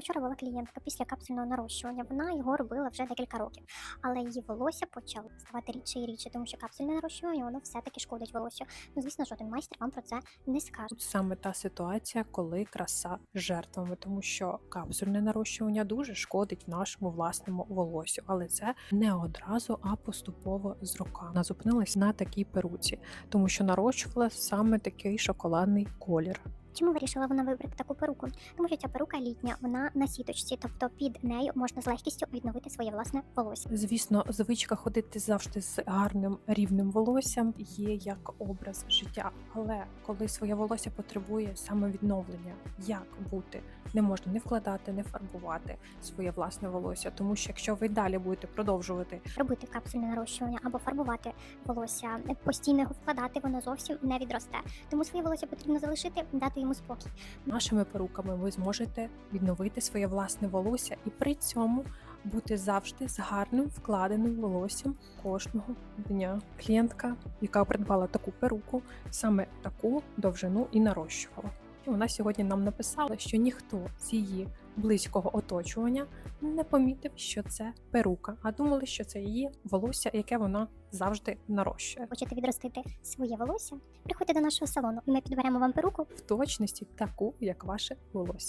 Вчора була клієнтка після капсульного нарощування. Вона його робила вже декілька років, але її волосся почало ставати рідше і рідше, тому що капсульне нарощування воно все-таки шкодить волосю. Ну звісно, жоден майстер вам про це не скаже. Саме та ситуація, коли краса жертвами, тому що капсульне нарощування дуже шкодить нашому власному волосю, але це не одразу, а поступово з роками. Вона зупинилась на такій перуці, тому що нарощувала саме такий шоколадний колір. Чому вирішила вона вибрати таку перуку? Тому що ця перука літня, вона на сіточці, тобто під нею можна з легкістю відновити своє власне волосся. Звісно, звичка ходити завжди з гарним рівним волоссям є як образ життя. Але коли своє волосся потребує саме відновлення, як бути, не можна не вкладати, не фарбувати своє власне волосся, тому що якщо ви далі будете продовжувати Робити капсульне нарощування або фарбувати волосся, постійно його вкладати, воно зовсім не відросте. Тому своє волосся потрібно залишити, дати йому спокій. нашими перуками, ви зможете відновити своє власне волосся і при цьому бути завжди з гарним вкладеним волоссям кожного дня. Клієнтка, яка придбала таку перуку, саме таку довжину і нарощувала. І вона сьогодні нам написала, що ніхто з її близького оточування не помітив, що це перука, а думали, що це її волосся, яке вона завжди нарощує. Хочете відростити своє волосся? Приходьте до нашого салону, і ми підберемо вам перуку В точності таку, як ваше волосся.